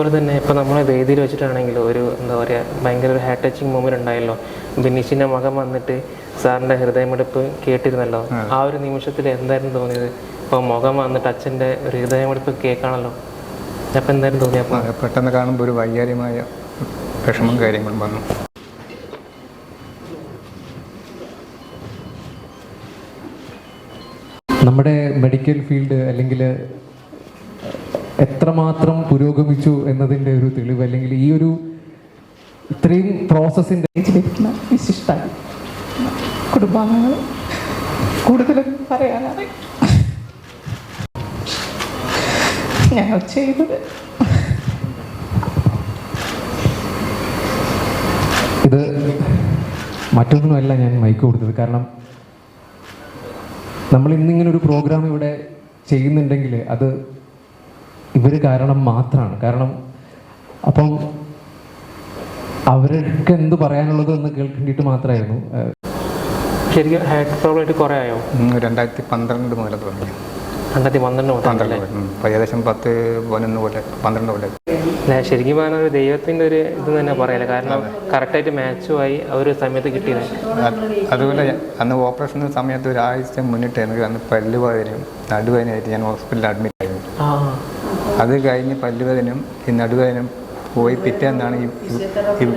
അതുപോലെ തന്നെ ഇപ്പോൾ നമ്മളെ വേദിയിൽ വെച്ചിട്ടാണെങ്കിൽ ഒരു എന്താ പറയുക ഭയങ്കര ഒരു ഹാർട്ട് ടച്ചിങ് മൂമെന്റ് ഉണ്ടായല്ലോ. ബിനീഷിന്റെ മകൻ വന്നിട്ട് സാറിന്റെ ഹൃദയമെടുപ്പ് കേട്ടിരുന്നല്ലോ. ആ. ഒരു നിമിഷത്തിൽ എന്തായിരുന്നു തോന്നിയത്? ഇപ്പോൾ മുഖം വന്നിട്ട് അച്ഛന്റെ ഒരു ഹൃദയമെടുപ്പ് കേൾക്കാണല്ലോ അപ്പം എന്തായിരുന്നു തോന്നിയത് അപ്പോൾ പെട്ടെന്ന് കാണുമ്പോൾ ഒരു വൈകാര്യമായ വിഷമം കാര്യങ്ങളും വന്നു. നമ്മുടെ മെഡിക്കൽ ഫീൽഡ് അല്ലെങ്കിൽ എത്രമാത്രം പുരോഗമിച്ചു എന്നതിന്റെ ഒരു തെളിവ് അല്ലെങ്കിൽ ഈ ഒരു ഇത്രയും പ്രോസസ്സിന്റെ ലഭിക്കുന്ന വിശിഷ്ട കുടുംബാംഗങ്ങൾ കൂടുതലും പറയാനാണ്. ഞങ്ങൾ ചെയ്തത് ഇത് മറ്റൊന്നുമല്ല ഞാൻ മൈക്ക് കൊടുത്തത്. കാരണം നമ്മൾ ഇന്നിങ്ങനെ ഒരു പ്രോഗ്രാം ഇവിടെ ചെയ്യുന്നുണ്ടെങ്കിൽ അത് ഇവർ കാരണം മാത്രമാണ് കാരണം അപ്പം അവർക്ക് എന്ത് പറയാനുള്ളത് എന്ന് കേൾക്കേണ്ടിയിട്ട് മാത്രമായിരുന്നു ശരിക്കും ഹാർട്ട് പ്രോബ്ലം ആയിട്ട് കുറേ ആയോ? ഉം, രണ്ടായിരത്തി പന്ത്രണ്ട് മുതൽ തുടങ്ങി. രണ്ടായിരത്തി പന്ത്രണ്ട് പന്ത്രണ്ട് ഏകദേശം പത്ത് പതിനൊന്ന് പോലെ പന്ത്രണ്ട് പോലെ അല്ല ശരിക്കും പറഞ്ഞാൽ ഒരു ദൈവത്തിന്റെ ഒരു ഇത് തന്നെ പറയല. കാരണം കറക്റ്റായിട്ട് മാച്ചുമായി ആ ഒരു സമയത്ത് കിട്ടിയത് അത് അതുപോലെ അന്ന് ഓപ്പറേഷൻ സമയത്ത് ഒരാഴ്ച മുന്നിട്ട് എനിക്ക് അന്ന് പല്ലുവേദനയും നടുവേദനയായിട്ട് ഞാൻ ഹോസ്പിറ്റലിൽ അഡ്മിറ്റ് ആയിരുന്നു. ആ. അത് കഴിഞ്ഞ് പല്ലുവേദനയും ഈ നടുവേദനയും പോയി പിറ്റേന്നാണ് ഈ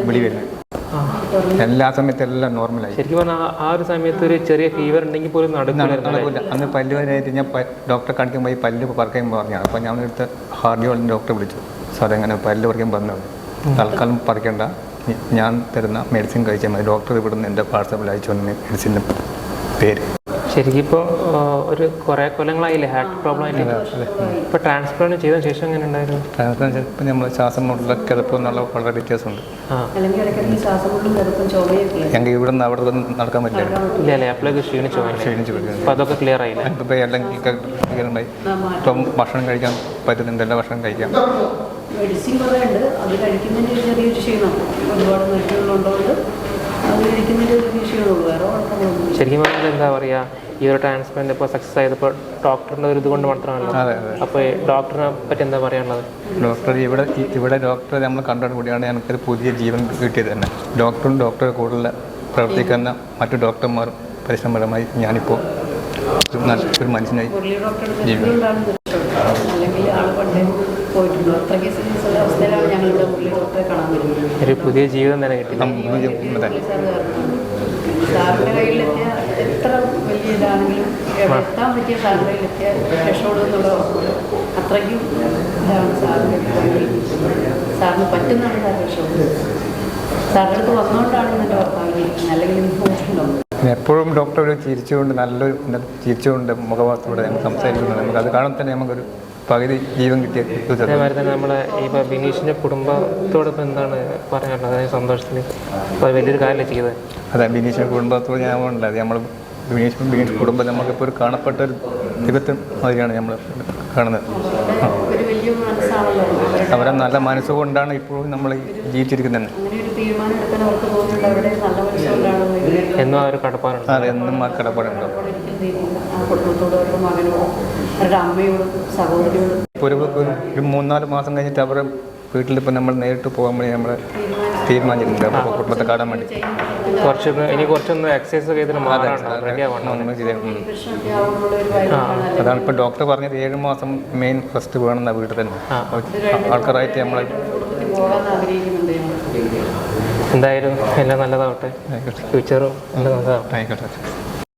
വിളി വരുന്നത് എല്ലാ സമയത്തെല്ലാം നോർമലായി ശരിക്കും പറഞ്ഞാൽ ആ- ഒരു സമയത്ത് ഒരു ചെറിയ ഫീവർ ഉണ്ടെങ്കിൽ പോലും നടക്കില്ല അന്ന് പല്ലുവേദനയായിട്ട് ഞാൻ ഡോക്ടറെ കാണിക്കാൻ പോയി പല്ല് പറക്കാൻ പറഞ്ഞാണ് അപ്പോൾ ഞാൻ എടുത്ത് ഹാർഡിയോളിന്റെ ഡോക്ടറെ വിളിച്ചു. സാർ എങ്ങനെ പല്ല് പറിക്കാൻ പറഞ്ഞത് തൽക്കാലം പറിക്കണ്ട. ഞാൻ തരുന്ന മെഡിസിൻ കഴിച്ചാൽ മതി. ഡോക്ടർ ഇവിടുന്ന് എന്റെ വാട്സാപ്പിൽ അയച്ചു വന്ന മെഡിസിന്റെ പേര്. ശരിക്കും ഇപ്പോൾ ഒരു കുറേ കൊല്ലങ്ങളായില്ലേ ഹാർട്ട് പ്രോബ്ലം. ആയിട്ട് ഇപ്പോൾ ട്രാൻസ്പ്ലാന്റ് ചെയ്ത ശേഷം എങ്ങനെ ഉണ്ടായിരുന്നു? ചിലപ്പോൾ നമ്മൾ ശ്വാസം മുട്ടുള്ള കിതപ്പ് എന്നുള്ള വളരെ വ്യത്യാസമുണ്ട് ഉണ്ട്. ഞങ്ങൾക്ക് ഇവിടെ നിന്ന് അവിടെ നിന്ന് നടക്കാൻ പറ്റില്ല. ഇല്ല അല്ലേ അപ്പോഴേക്ക് ക്ഷീണിച്ചു അപ്പോൾ അതൊക്കെ ക്ലിയർ ആയില്ലേ? ഇപ്പോൾ എല്ലാം ഇപ്പം ഭക്ഷണം കഴിക്കാൻ പറ്റുന്നുണ്ട് എല്ലാ ഭക്ഷണം കഴിക്കാം. മെഡിസിൻ കുറേ ഉണ്ട്. അത് കഴിക്കുന്നതിന്റെ ഒരു ചെറിയൊരു ക്ഷീണം. ഒരുപാട് മരുന്നുകളുള്ളതുകൊണ്ട് അത് കഴിക്കുന്നതിന്റെ ഒരു ചെറിയ ക്ഷീണമുള്ളൂ വേറെ കുഴപ്പങ്ങളൊന്നും ശരിക്കും പറഞ്ഞാൽ എന്താ പറയാ ഈ ഒരു ട്രാൻസ്പ്ലാന്റ് ഇപ്പോൾ സക്സസ് ആയതിപ്പോൾ ഡോക്ടറിന്റെ ഒരു ഇത് കൊണ്ട് മാത്രമാണല്ലോ അപ്പോൾ ഡോക്ടറിനെ പറ്റി എന്താ പറയാനുള്ളത്? ഡോക്ടർ ഇവിടെ ഈ- ഇവിടെ ഡോക്ടർ നമ്മൾ കണ്ടോട് കൂടിയാണ് ഞങ്ങൾക്കൊരു പുതിയ ജീവൻ കിട്ടിയത് തന്നെ. ഡോക്ടറും ഡോക്ടറെ കൂടുതൽ പ്രവർത്തിക്കുന്ന മറ്റു ഡോക്ടർമാരും പരിശ്രമപരമായി ഞാനിപ്പോൾ ഒരു മനുഷ്യനായി ഒരു പുതിയ ജീവിതം തന്നെ കിട്ടി എത്താൻ പറ്റിയ സാറിന്റെ കയ്യിലെത്തിയ രക്ഷപ്പെടും എന്നുള്ള ഉറപ്പുണ്ട് അത്രയ്ക്കും ഇതാണ് സാറിന് പറ്റുന്നതാണ് സാർ രക്ഷപ്പെടുന്നത്. സാറിന്റെ അടുത്ത് വന്നുകൊണ്ടാണ് എന്റെ ഭർത്താവിന് അല്ലെങ്കിൽ പോയിട്ടുണ്ടാവും എപ്പോഴും ഡോക്ടർ ഒരു ചിരിച്ചുകൊണ്ട് നല്ലൊരു ചിരിച്ചുകൊണ്ട് മുഖഭാവത്തോടെ നമുക്ക് സംസാരിക്കുന്നുണ്ട്. നമുക്ക് അത് കാണാൻ തന്നെ നമുക്കൊരു പകുതി ജീവൻ കിട്ടിയ. അതേമാതിരി തന്നെ നമ്മളെ ഇപ്പോൾ ബിനീഷിന്റെ കുടുംബത്തോടൊപ്പം എന്താണ് പറയാനുള്ളത്? അതായത് സന്തോഷത്തിൽ വലിയൊരു കാര്യമല്ലേ ചെയ്തത്? അതെ ബിനീഷിന്റെ കുടുംബത്തോട് ഞാൻ ഉണ്ടായത് നമ്മൾ ബിനീഷ് ബിനീഷ് കുടുംബം നമുക്കിപ്പോൾ ഒരു കാണപ്പെട്ട ഒരു ദൈവത്തിന് മാതിരിയാണ് നമ്മൾ കാണുന്നത്. അവരെ നല്ല മനസ്സുകൊണ്ടാണ് ഇപ്പോഴും നമ്മൾ ജീവിച്ചിരിക്കുന്നത്. എന്നും ആ ഒരു കടപ്പാടുണ്ട്. അതെ എന്നും ആ കടപ്പാടുണ്ടോ. ഒരു ഒരു- മൂന്നാൽ മാസം കഴിഞ്ഞിട്ട് അവരുടെ വീട്ടിൽ ഇപ്പം നമ്മൾ നേരിട്ട് പോകാൻ വേണ്ടി നമ്മൾ തീരുമാനിച്ചിട്ടുണ്ട് അപ്പോൾ കുടുംബത്തെ കാണാൻ വേണ്ടി. കുറച്ച് ഇനി കുറച്ചൊന്ന് എക്സസൈസ് ചെയ്തിട്ട് അതാണ് ഇപ്പം ഡോക്ടർ പറഞ്ഞത് ഏഴ് മാസം മെയിൻ ഫസ്റ്റ് വേണം വീട്ടിൽ തന്നെ. ആൾക്കാരായിട്ട് നമ്മൾ എന്തായാലും എല്ലാം നല്ലതാവട്ടെ. ഫ്യൂച്ചറും എല്ലാം നല്ലതാവട്ടെ. ആയിക്കോട്ടെ.